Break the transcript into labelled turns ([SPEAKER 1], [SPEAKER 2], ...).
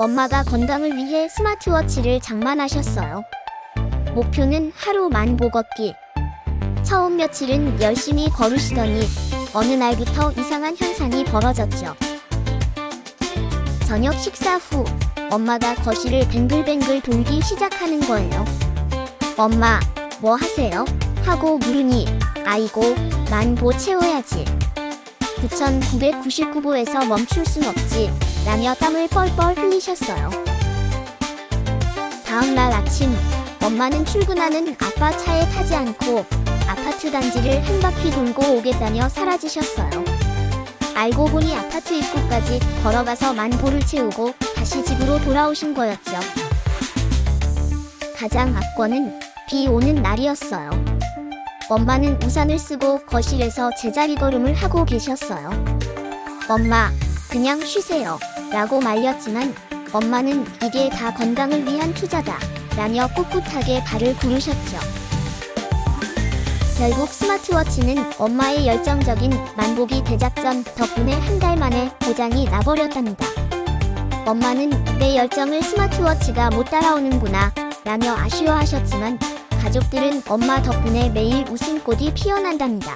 [SPEAKER 1] 엄마가 건강을 위해 스마트워치를 장만하셨어요. 목표는 하루 만보 걷기. 처음 며칠은 열심히 걸으시더니 어느 날부터 이상한 현상이 벌어졌죠. 저녁 식사 후 엄마가 거실을 뱅글뱅글 돌기 시작하는 거예요. 엄마, 뭐 하세요? 하고 물으니 아이고, 만보 채워야지. 9,999보에서 멈출 순 없지. 라며 땀을 뻘뻘 흘리셨어요. 다음날 아침, 엄마는 출근하는 아빠 차에 타지 않고 아파트 단지를 한 바퀴 돌고 오겠다며 사라지셨어요. 알고 보니 아파트 입구까지 걸어가서 만보를 채우고 다시 집으로 돌아오신 거였죠. 가장 압권은 비 오는 날이었어요. 엄마는 우산을 쓰고 거실에서 제자리 걸음을 하고 계셨어요. 엄마, 그냥 쉬세요. 라고 말렸지만 엄마는 이게 다 건강을 위한 투자다. 라며 꿋꿋하게 발을 구르셨죠. 결국 스마트워치는 엄마의 열정적인 만보기 대작전 덕분에 한 달 만에 고장이 나버렸답니다. 엄마는 내 열정을 스마트워치가 못 따라오는구나 라며 아쉬워하셨지만 가족들은 엄마 덕분에 매일 웃음꽃이 피어난답니다.